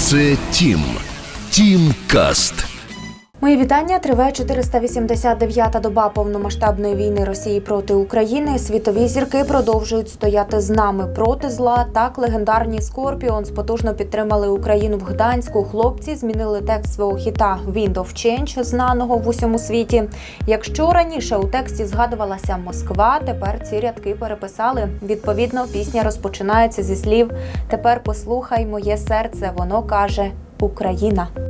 Це Тім. Тім Каст. Мої вітання. Триває 489-та доба повномасштабної війни Росії проти України. Світові зірки продовжують стояти з нами проти зла. Так легендарні Скорпіонс потужно підтримали Україну в Гданську. Хлопці змінили текст свого хіта «Wind of Change», знаного в усьому світі. Якщо раніше у тексті згадувалася Москва, тепер ці рядки переписали. Відповідно, пісня розпочинається зі слів Тепер послухай моє серце. Воно каже Україна.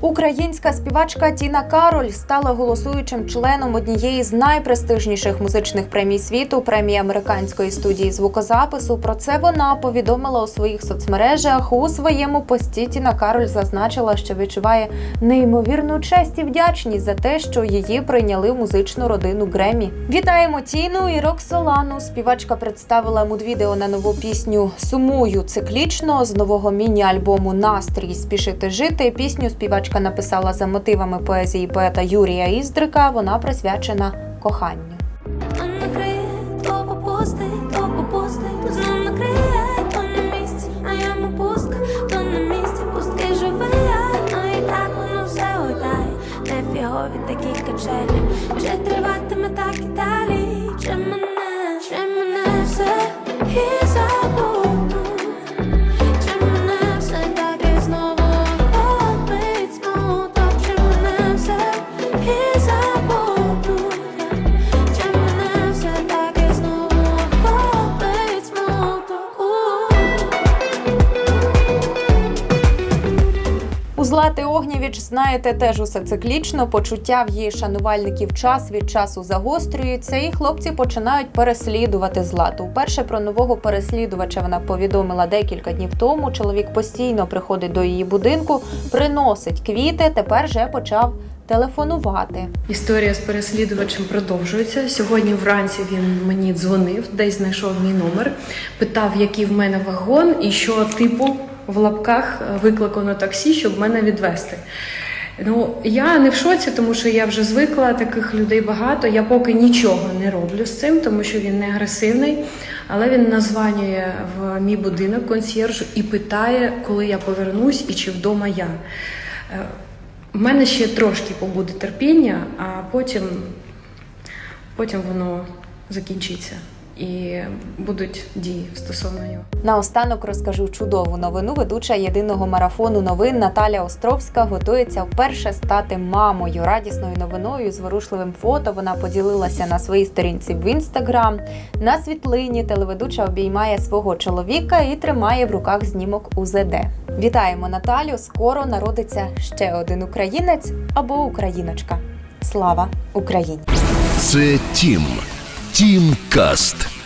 Українська співачка Тіна Кароль стала голосуючим членом однієї з найпрестижніших музичних премій світу премії американської студії звукозапису. Про це вона повідомила у своїх соцмережах. У своєму пості Тіна Кароль зазначила, що відчуває неймовірну честь і вдячність за те, що її прийняли в музичну родину Гремі. Вітаємо Тіну і Роксолану. Співачка представила мудвідео на нову пісню Сумую циклічно з нового міні-альбому Настрій спішити жити. Пісню співачка написала за мотивами поезії поета Юрія Іздрика. Вона присвячена коханню. Злати Огнєвіч, знаєте, теж усе циклічно. Почуття в її шанувальників час від часу загострюються, і хлопці починають переслідувати злату. Уперше про нового переслідувача вона повідомила декілька днів тому. Чоловік постійно приходить до її будинку, приносить квіти. Тепер же почав телефонувати. Історія з переслідувачем продовжується. Сьогодні вранці він мені дзвонив, десь знайшов мій номер, питав, який в мене вагон і що типу в лапках викликано таксі, щоб мене відвезти. Ну, я не в шоці, тому що я вже звикла, таких людей багато. Я поки нічого не роблю з цим, тому що він не агресивний. Але він названює в мій будинок консьєржу і питає, коли я повернусь і чи вдома я. Е, У мене ще трошки побуде терпіння, а потім, потім воно закінчиться і будуть дії стосовно нього. Наостанок розкажу чудову новину. Ведуча єдиного марафону новин Наталя Островська готується вперше стати мамою. Радісною новиною з ворушливим фото вона поділилася на своїй сторінці в інстаграм. На світлині телеведуча обіймає свого чоловіка і тримає в руках знімок УЗД. Вітаємо Наталю! Скоро народиться ще один українець або україночка. Слава Україні! Це Тім. Тім Каст.